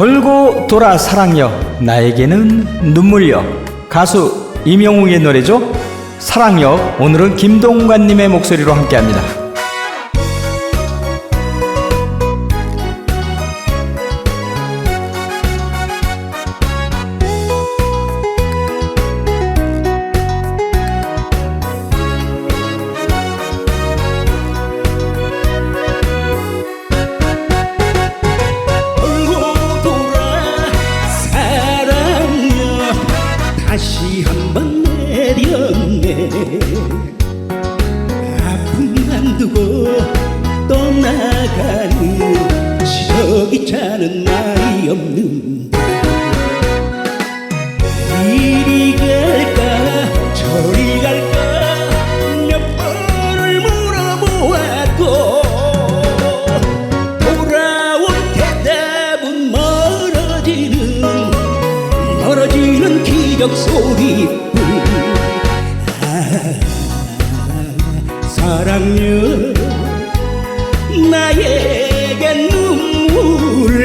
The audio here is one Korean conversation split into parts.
돌고 돌아 사랑여 나에게는 눈물여. 가수 임영웅의 노래죠. 사랑여 오늘은 김동관님의 목소리로 함께합니다 저기 차는 말이 없는데 이리 갈까 저리 갈까 몇 번을 물어보아도 돌아온 대답은 멀어지는 멀어지는 기적 소리뿐. 아, 사랑여 나에게 눈물 려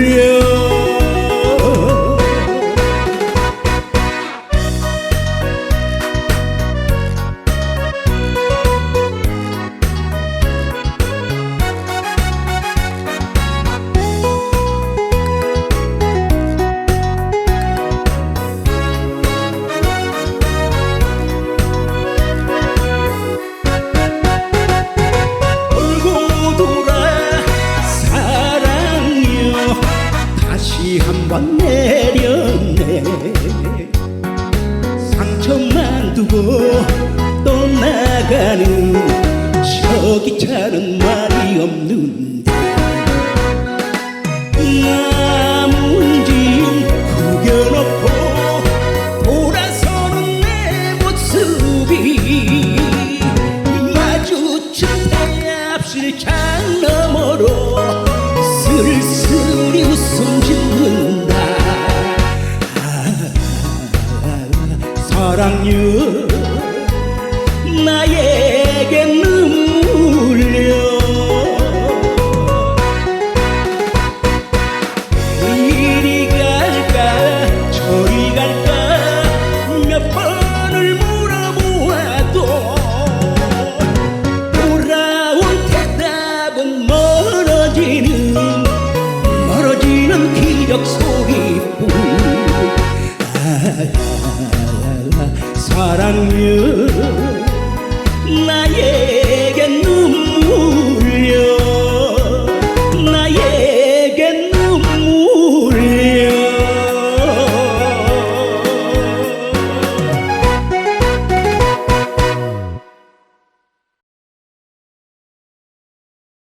한번 내렸네. 상처만 두고 떠나가는 저기 차는 말이 없는데. 짐 구겨놓고 돌아서는 내 모습이 마주친 대합실 창 너머로 사랑여 나에게 눈물려 이리 갈까 저리 갈까 몇 번을 물어보아도 돌아온 대답은 멀어지는 멀어지는 기적 소리뿐 đang nhớ